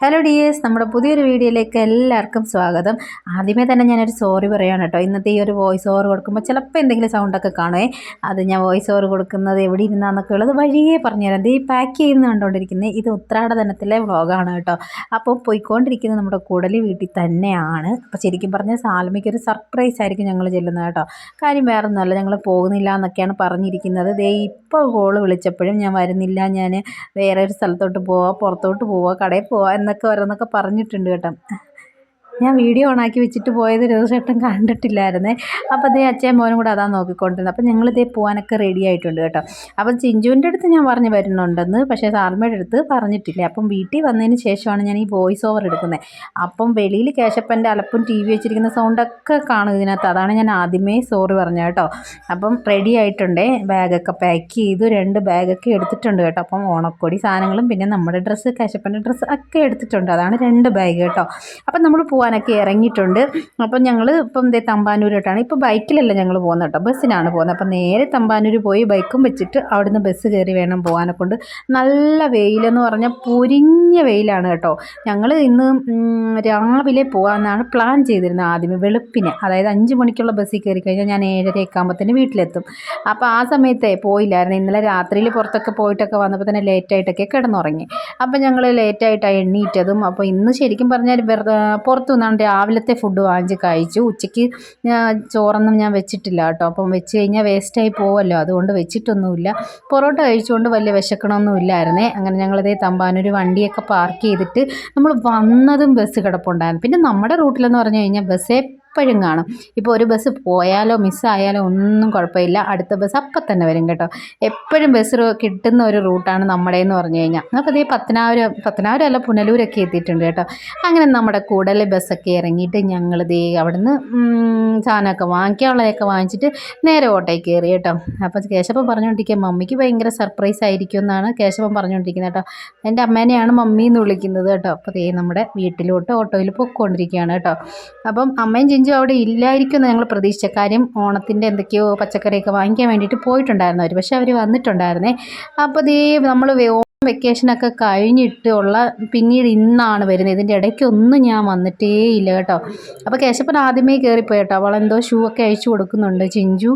Hello dears നമ്മുടെ പുതിയൊരു വീഡിയോയിലേക്ക് എല്ലാവർക്കും സ്വാഗതം. ആദ്യമേ തന്നെ ഞാനൊരു സോറി പറയുകയാണ് കേട്ടോ. ഇന്നത്തെ ഈ ഒരു വോയിസ് ഓവർ കൊടുക്കുമ്പോൾ ചിലപ്പോൾ എന്തെങ്കിലും സൗണ്ടൊക്കെ കാണുമേ അത് ഞാൻ വോയിസ് ഓവർ കൊടുക്കുന്നത് എവിടെ ഇരുന്നാന്നൊക്കെ ഉള്ളത് വഴിയേ പറഞ്ഞുതരാം. ഇത് ഈ പാക്ക് ചെയ്യുന്ന കണ്ടുകൊണ്ടിരിക്കുന്നത് ഇത് ഉത്രാടതനത്തിലെ വ്ളോഗാണ് കേട്ടോ. അപ്പോൾ പോയിക്കൊണ്ടിരിക്കുന്നത് നമ്മുടെ കൂടലി വീട്ടിൽ തന്നെയാണ്. അപ്പോൾ ശരിക്കും പറഞ്ഞാൽ സാൽമിക്ക് ഒരു സർപ്രൈസ് ആയിരിക്കും ഞങ്ങൾ ചെല്ലുന്നത് കേട്ടോ. കാര്യം വേറെ ഒന്നുമല്ല ഞങ്ങൾ പോകുന്നില്ല എന്നൊക്കെയാണ് പറഞ്ഞിരിക്കുന്നത്. ദേ ഇപ്പോൾ കോൾ വിളിച്ചപ്പോഴും ഞാൻ വരുന്നില്ല. ഞാൻ വേറെ ഒരു സ്ഥലത്തോട്ട് പോവാം പുറത്തോട്ട് പോവാം കടയിൽ പോവാം എന്നൊക്കെ ഓരോന്നൊക്കെ പറഞ്ഞിട്ടുണ്ട് കേട്ടോ. ഞാൻ വീഡിയോ ഓണാക്കി വെച്ചിട്ട് പോയത് രഘുചേട്ടൻ കണ്ടിട്ടില്ലായിരുന്നേ. അപ്പോൾ അതേ അച്ഛൻ മോനും കൂടെ അതാ നോക്കിക്കൊണ്ടിരുന്നത്. അപ്പോൾ ഞങ്ങളിതേ പോകാനൊക്കെ റെഡി ആയിട്ടുണ്ട് കേട്ടോ. അപ്പം ചിഞ്ചുവിന്റെ അടുത്ത് ഞാൻ പറഞ്ഞു വരുന്നുണ്ടെന്ന് പക്ഷേ സാൽമയുടെ അടുത്ത് പറഞ്ഞിട്ടില്ല. അപ്പം വീട്ടിൽ വന്നതിന് ശേഷമാണ് ഞാൻ ഈ വോയിസ് ഓവർ എടുക്കുന്നത്. അപ്പം വെളിയിൽ കേശപ്പന്റെ അലപ്പും ടി വി വെച്ചിരിക്കുന്ന സൗണ്ടൊക്കെ കാണും ഇതിനകത്ത്. അതാണ് ഞാൻ ആദ്യമേ സോറി പറഞ്ഞത് കേട്ടോ. അപ്പം റെഡി ആയിട്ടുണ്ടേ. ബാഗൊക്കെ പാക്ക് ചെയ്തു. രണ്ട് ബാഗൊക്കെ എടുത്തിട്ടുണ്ട് കേട്ടോ. അപ്പം ഓണക്കൊടി സാധനങ്ങളും പിന്നെ നമ്മുടെ ഡ്രസ്സ് കേശപ്പന്റെ ഡ്രസ്സ് ഒക്കെ എടുത്തിട്ടുണ്ട്. അതാണ് രണ്ട് ബാഗ് കേട്ടോ. അപ്പം നമ്മൾ പോകാനൊക്കെ ഇറങ്ങിയിട്ടുണ്ട്. അപ്പം ഞങ്ങൾ ഇപ്പം ദേ തമ്പാനൂരോട്ടാണ് ഇപ്പോൾ ബൈക്കിലല്ല ഞങ്ങൾ പോകുന്നത് കേട്ടോ ബസ്സിനാണ് പോകുന്നത്. അപ്പം നേരെ തമ്പാനൂർ പോയി ബൈക്കും വെച്ചിട്ട് അവിടുന്ന് ബസ് കയറി വേണം പോകാനെ കൊണ്ട് നല്ല വെയിലെന്ന് പറഞ്ഞാൽ പൊരിഞ്ഞ വെയിലാണ് കേട്ടോ ഞങ്ങൾ ഇന്ന് രാവിലെ പോകാമെന്നാണ് പ്ലാൻ ചെയ്തിരുന്നത് ആദ്യമേ വെളുപ്പിന്. അതായത് അഞ്ച് മണിക്കുള്ള ബസ്സിൽ കയറി കഴിഞ്ഞാൽ ഞാൻ ഏഴരയൊക്കെ വീട്ടിലെത്തും. അപ്പോൾ ആ സമയത്തെ പോയില്ലായിരുന്നു. ഇന്നലെ രാത്രിയിൽ പുറത്തൊക്കെ പോയിട്ടൊക്കെ വന്നപ്പോൾ തന്നെ ലേറ്റായിട്ടൊക്കെ കിടന്നുറങ്ങി. അപ്പം ഞങ്ങൾ ലേറ്റായിട്ടാണ് എണ്ണീറ്റതും അപ്പോൾ ഇന്ന് ശരിക്കും പറഞ്ഞാൽ വെറുതെ പുറത്തു നിന്നാണ് രാവിലത്തെ ഫുഡ് വാങ്ങിച്ച് കഴിച്ചു. ഉച്ചയ്ക്ക് ചോറൊന്നും ഞാൻ വെച്ചിട്ടില്ല കേട്ടോ. അപ്പം വെച്ച് കഴിഞ്ഞാൽ വേസ്റ്റായി പോവല്ലോ. അതുകൊണ്ട് വെച്ചിട്ടൊന്നുമില്ല. പൊറോട്ട കഴിച്ചുകൊണ്ട് വലിയ വിശക്കണമൊന്നും ഇല്ലായിരുന്നേ. അങ്ങനെ ഞങ്ങളിതേ തമ്പാനൊരു വണ്ടിയൊക്കെ പാർക്ക് ചെയ്തിട്ട് നമ്മൾ വന്നതും ബസ് കിടപ്പുണ്ടായിരുന്നു. പിന്നെ നമ്മുടെ റൂട്ടിലെന്ന് പറഞ്ഞു കഴിഞ്ഞാൽ ബസ് എപ്പോഴും കാണും. ഇപ്പോൾ ഒരു ബസ് പോയാലോ മിസ്സായാലോ ഒന്നും കുഴപ്പമില്ല. അടുത്ത ബസ് അപ്പം തന്നെ വരും കേട്ടോ. എപ്പോഴും ബസ് കിട്ടുന്ന ഒരു റൂട്ടാണ് നമ്മുടെ എന്ന് പറഞ്ഞു കഴിഞ്ഞാൽ അപ്പോൾ ഇതേ പത്തനാപുരം പത്തനാപുരം അല്ല പുനലൂരൊക്കെ എത്തിയിട്ടുണ്ട് കേട്ടോ. അങ്ങനെ നമ്മുടെ കൂടലെ ബസ്സൊക്കെ ഇറങ്ങിയിട്ട് ഞങ്ങൾ ദേ അവിടുന്ന് സാധനമൊക്കെ വാങ്ങിക്കാനുള്ളതൊക്കെ വാങ്ങിച്ചിട്ട് നേരെ ഓട്ടോയിൽ കയറി കേട്ടോ. അപ്പോൾ കേശവൻ പറഞ്ഞുകൊണ്ടിരിക്കുക മമ്മിക്ക് ഭയങ്കര സർപ്രൈസ് ആയിരിക്കും എന്നാണ് കേശവൻ പറഞ്ഞുകൊണ്ടിരിക്കുന്നത് കേട്ടോ. എന്റെ അമ്മേനെയാണ് മമ്മി എന്ന് വിളിക്കുന്നത് കേട്ടോ. അപ്പോൾ ദേ നമ്മുടെ വീട്ടിലോട്ട് ഓട്ടോയിൽ പൊക്കോണ്ടിരിക്കുകയാണ് കേട്ടോ. അപ്പം അമ്മയും ചിഞ്ചും അവിടെ ഇല്ലായിരിക്കും എന്ന് ഞങ്ങൾ പ്രതീക്ഷിച്ച കാര്യം. ഓണത്തിന്റെ എന്തൊക്കെയോ പച്ചക്കറിയൊക്കെ വാങ്ങിക്കാൻ വേണ്ടിയിട്ട് പോയിട്ടുണ്ടായിരുന്നു അവർ പക്ഷേ അവർ വന്നിട്ടുണ്ടായിരുന്നേ. അപ്പോൾ ദേ നമ്മൾ വെക്കേഷനൊക്കെ കഴിഞ്ഞിട്ട് ഉള്ള പിന്നീട് ഇന്നാണ് വരുന്നത്. ഇതിന്റെ ഇടയ്ക്കൊന്നും ഞാൻ വന്നിട്ടേ ഇല്ല കേട്ടോ. അപ്പോൾ കേശപ്പൻ ആദ്യമേ കയറിപ്പോയി കേട്ടോ. അവളെന്തോ ഷൂ ഒക്കെ അഴിച്ചു കൊടുക്കുന്നുണ്ട് ചിഞ്ചു.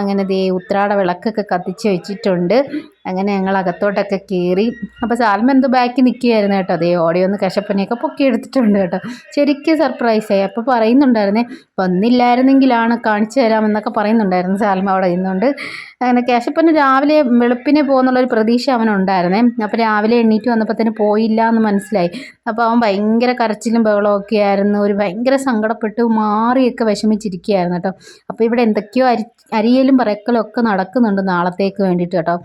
അങ്ങനെ ദേ ഉത്രാട വിളക്കൊക്കെ കത്തിച്ച് വെച്ചിട്ടുണ്ട്. അങ്ങനെ ഞങ്ങൾ അകത്തോട്ടൊക്കെ കയറി അപ്പോൾ സാൽമ എന്തോ ബാക്കി നിൽക്കുകയായിരുന്നു കേട്ടോ. അതേ ഓടിയോ ഒന്ന് കശപ്പനെയൊക്കെ പൊക്കി എടുത്തിട്ടുണ്ട് കേട്ടോ. ശരിക്കും സർപ്രൈസായി അപ്പോൾ പറയുന്നുണ്ടായിരുന്നേ വന്നില്ലായിരുന്നെങ്കിലാണ് കാണിച്ചു തരാമെന്നൊക്കെ പറയുന്നുണ്ടായിരുന്നു സാൽമ അവിടെ ഇരുന്നുകൊണ്ട് അങ്ങനെ കേശപ്പന് രാവിലെ വെളുപ്പിനെ പോകുന്നുള്ളൊരു പ്രതീക്ഷ അവനുണ്ടായിരുന്നേ. അപ്പോൾ രാവിലെ എണ്ണീറ്റ് വന്നപ്പോൾ തന്നെ പോയില്ല എന്ന് മനസ്സിലായി. അപ്പോൾ അവൻ ഭയങ്കര കരച്ചിലും ബഹളവും ഒക്കെ ആയിരുന്നു. ഒരു ഭയങ്കര സങ്കടപ്പെട്ട് മാറിയൊക്കെ വിഷമിച്ചിരിക്കുകയായിരുന്നു കേട്ടോ. അപ്പോൾ ഇവിടെ എന്തൊക്കെയോ അരി അരിയലും പറക്കലും ഒക്കെ നടക്കുന്നുണ്ട് നാളത്തേക്ക് വേണ്ടിയിട്ട് കേട്ടോ.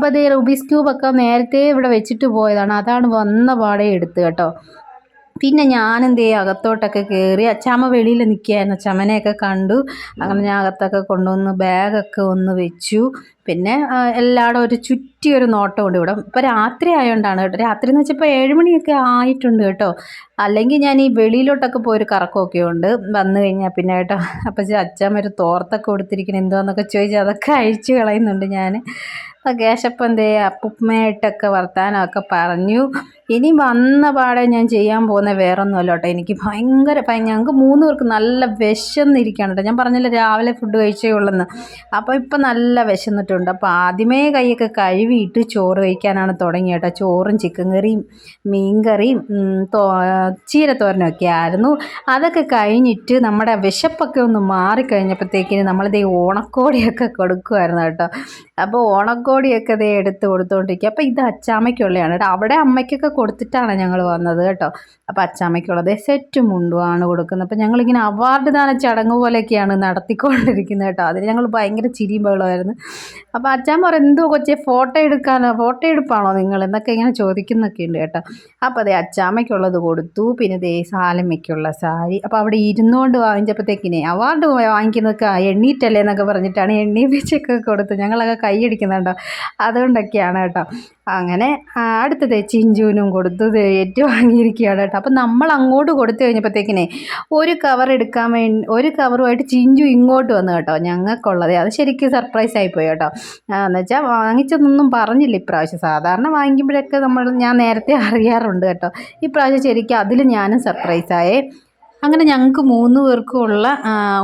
അപ്പോൾ അതേ റുബീസ് ക്യൂബൊക്കെ നേരത്തെ ഇവിടെ വെച്ചിട്ട് പോയതാണ്. അതാണ് വന്ന പാടെ എടുത്ത് കേട്ടോ. പിന്നെ ഞാനെന്ത് അകത്തോട്ടൊക്കെ കയറി അച്ചാമ്മ വെളിയിൽ നിൽക്കുകയായിരുന്നു. അച്ചാമ്മനെയൊക്കെ കണ്ടു. അങ്ങനെ ഞാൻ അകത്തൊക്കെ കൊണ്ടുവന്ന് ബാഗൊക്കെ ഒന്ന് വെച്ചു. പിന്നെ എല്ലായിടും ഒരു ചുറ്റിയൊരു നോട്ടമുണ്ട് ഇവിടെ. ഇപ്പോൾ രാത്രി ആയതുകൊണ്ടാണ് കേട്ടോ. രാത്രി എന്ന് വെച്ചപ്പോൾ ഏഴുമണിയൊക്കെ ആയിട്ടുണ്ട് കേട്ടോ. അല്ലെങ്കിൽ ഞാൻ ഈ വെളിയിലോട്ടൊക്കെ പോയൊരു കറക്കമൊക്കെ ഉണ്ട്. വന്നു കഴിഞ്ഞാൽ പിന്നെ കേട്ടോ അപ്പം അച്ഛമ്മ ഒരു തോർത്തൊക്കെ കൊടുത്തിരിക്കണം എന്തോന്നൊക്കെ ചോദിച്ചാൽ അതൊക്കെ അഴിച്ചു കളയുന്നുണ്ട് ഞാൻ. അപ്പോൾ കേശപ്പം എന്തേ അപ്പുമ്മയായിട്ടൊക്കെ വർത്താനമൊക്കെ പറഞ്ഞു. ഇനി വന്ന പാടെ ഞാൻ ചെയ്യാൻ പോകുന്ന വേറെ ഒന്നുമല്ല കേട്ടോ എനിക്ക് ഭയങ്കര ഭയ- ഞങ്ങൾക്ക് മൂന്ന് പേർക്ക് നല്ല വിശന്നിരിക്കുകയാണ് കേട്ടോ ഞാൻ പറഞ്ഞില്ല രാവിലെ ഫുഡ് കഴിച്ചേ ഉള്ളെന്ന്. അപ്പോൾ ഇപ്പം നല്ല വിശന്നിട്ടുണ്ട്. അപ്പോൾ ആദ്യമേ കൈയൊക്കെ കഴുകിയിട്ട് ചോറ് കഴിക്കാനാണ് തുടങ്ങിയത് കേട്ടോ ചോറും ചിക്കൻ കറിയും മീൻ കറിയും ഉം, തോ ചീരത്തോരനും ആയിരുന്നു. അതൊക്കെ കഴിഞ്ഞിട്ട് നമ്മുടെ വിശപ്പൊക്കെ ഒന്ന് മാറിക്കഴിഞ്ഞപ്പോഴത്തേക്കിന് നമ്മളിതേ ഓണക്കോടിയൊക്കെ കൊടുക്കുമായിരുന്നു കേട്ടോ. അപ്പോൾ ഓണക്കോടിയൊക്കെ ഇതേ എടുത്ത് കൊടുത്തുകൊണ്ടിരിക്കുക അപ്പോൾ ഇത് അച്ചാമ്മയ്ക്കുള്ളതാണ് കേട്ടോ. അവിടെ അമ്മയ്ക്കൊക്കെ കൊടുത്തിട്ടാണ് ഞങ്ങൾ വന്നത് കേട്ടോ. അപ്പോൾ അച്ചാമ്മയ്ക്കുള്ളത് സെറ്റ് മുണ്ടുമാണ് കൊടുക്കുന്നത്. അപ്പോൾ ഞങ്ങളിങ്ങനെ അവാർഡ് ദാന ചടങ്ങ് പോലെയൊക്കെയാണ് നടത്തിക്കൊണ്ടിരിക്കുന്നത് കേട്ടോ. അതിന് ഞങ്ങൾ ഭയങ്കര ചിരിയും ബഹളമായിരുന്നു അപ്പോൾ അച്ചാമ്മ പറയും എന്തോ കൊച്ചെ ഫോട്ടോ എടുക്കാനോ? ഫോട്ടോ എടുപ്പാണോ നിങ്ങൾ? എന്നൊക്കെ ഇങ്ങനെ ചോദിക്കുന്നൊക്കെ ഉണ്ട് കേട്ടോ. അപ്പോൾ അതെ അച്ചാമ്മയ്ക്കുള്ളത് കൊടുത്തു. പിന്നെ ദേ സാലമ്മയ്ക്കുള്ള സാരി. അപ്പോൾ അവിടെ ഇരുന്നുകൊണ്ട് വാങ്ങിച്ചപ്പോഴത്തേക്കിനെ അവാർഡ് വാങ്ങിക്കുന്നതൊക്കെ എണ്ണീറ്റല്ലേ എന്നൊക്കെ പറഞ്ഞിട്ടാണ് എണ്ണീപ്പിച്ചൊക്കെ കൊടുത്തു ഞങ്ങളൊക്കെ കൈയടിക്കുന്നുണ്ടോ അതുകൊണ്ടൊക്കെയാണ് കേട്ടോ. അങ്ങനെ അടുത്ത അടുത്തത് ചിഞ്ചുവിനും കൊടുത്തു. ഏറ്റു വാങ്ങിയിരിക്കുകയാണ് കേട്ടോ. അപ്പം നമ്മൾ അങ്ങോട്ട് കൊടുത്തു കഴിഞ്ഞപ്പോഴത്തേക്കിനെ ഒരു കവർ എടുക്കാൻ വേണ്ടി ഒരു കവറുമായിട്ട് ചിഞ്ചു ഇങ്ങോട്ട് വന്നു കേട്ടോ. ഞങ്ങൾക്കുള്ളത്. അത് ശരിക്കും സർപ്രൈസ് ആയിപ്പോയി കേട്ടോ. എന്ന് വെച്ചാൽ വാങ്ങിച്ചതൊന്നും പറഞ്ഞില്ല ഇപ്രാവശ്യം. സാധാരണ വാങ്ങിക്കുമ്പോഴൊക്കെ നമ്മൾ ഞാൻ നേരത്തെ അറിയാറുണ്ട് കേട്ടോ. ഇപ്രാവശ്യം ശരിക്കും അതിൽ ഞാനും സർപ്രൈസായേ അങ്ങനെ ഞങ്ങൾക്ക് മൂന്ന് പേർക്കും ഉള്ള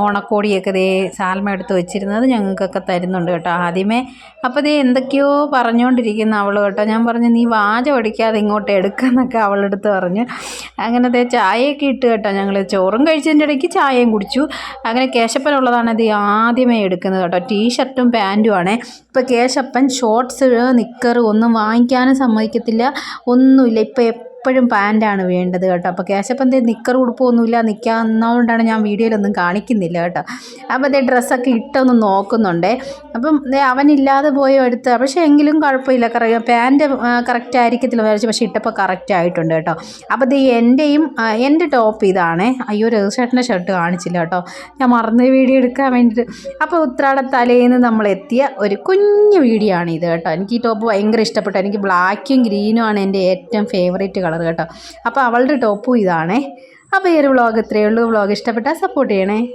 ഓണക്കോടിയൊക്കെ ദേ സാൽമ എടുത്ത് വെച്ചിരുന്നത് ഞങ്ങൾക്കൊക്കെ തരുന്നുണ്ട് കേട്ടോ ആദ്യമേ. അപ്പോൾ ദേ എന്തൊക്കെയോ പറഞ്ഞുകൊണ്ടിരിക്കുന്ന അവൾ കേട്ടോ. ഞാൻ പറഞ്ഞു നീ വാച പഠിക്കാതെ ഇങ്ങോട്ട് എടുക്കാന്നൊക്കെ അവളെടുത്ത് പറഞ്ഞു. അങ്ങനെ ദേ ചായയൊക്കെ ഇട്ട് കേട്ടോ ഞങ്ങൾ ചോറും കഴിച്ചതിന്റെ ഇടയ്ക്ക് ചായയും കുടിച്ചു. അങ്ങനെ കേശപ്പനുള്ളതാണ് ഇത് ആദ്യമേ എടുക്കുന്നത് കേട്ടോ. ടീഷർട്ടും പാന്റും ആണേ. ഇപ്പോൾ കേശപ്പൻ ഷോർട്ട്സ് നിക്കർ ഒന്നും വാങ്ങിക്കാനും സമ്മതിക്കത്തില്ല. ഒന്നുമില്ല. ഇപ്പോൾ എപ്പോഴും പാന്റാണ് വേണ്ടത് കേട്ടോ. അപ്പോൾ കേശപ്പൻ ദേ നിക്കർ ഉടുപ്പൊന്നുമില്ല. നിൽക്കാവുന്നതുകൊണ്ടാണ് ഞാൻ വീഡിയോയിലൊന്നും കാണിക്കുന്നില്ല കേട്ടോ. അപ്പോൾ അതേ ഡ്രസ്സൊക്കെ ഇട്ടൊന്ന് നോക്കുന്നുണ്ടേ. അപ്പം അവനില്ലാതെ പോയോ എടുത്ത് പക്ഷേ എങ്കിലും കുഴപ്പമില്ല. കറ പാന്റ് കറക്റ്റ് ആയിരിക്കത്തില്ല വിചാരിച്ചു. പക്ഷേ ഇട്ടപ്പോൾ കറക്റ്റ് ആയിട്ടുണ്ട് കേട്ടോ. അപ്പോൾ ഇത് എന്റെയും എന്റെ ടോപ്പ് ഇതാണേ. അയ്യോ രഘുശേട്ടന്റെ ഷർട്ട് കാണിച്ചില്ല കേട്ടോ. ഞാൻ മറന്ന് വീഡിയോ എടുക്കാൻ വേണ്ടിയിട്ട് അപ്പോൾ ഉത്രാട തലേന്ന് നമ്മൾ എത്തിയ ഒരു കുഞ്ഞു വീഡിയോ ആണ് ഇത് കേട്ടോ. എനിക്ക് ഈ ടോപ്പ് ഭയങ്കര ഇഷ്ടപ്പെട്ടു. എനിക്ക് ബ്ലാക്കും ഗ്രീനും ആണ് എന്റെ ഏറ്റവും ഫേവറേറ്റ് കേട്ടോ. അപ്പോൾ അവളുടെ ടോപ്പും ഇതാണേ. അപ്പോൾ ഈ ഒരു വ്ളോഗ് ഇത്രയേ ഉള്ളൂ. വ്ളോഗ് ഇഷ്ടപ്പെട്ടാൽ സപ്പോർട്ട് ചെയ്യണേ.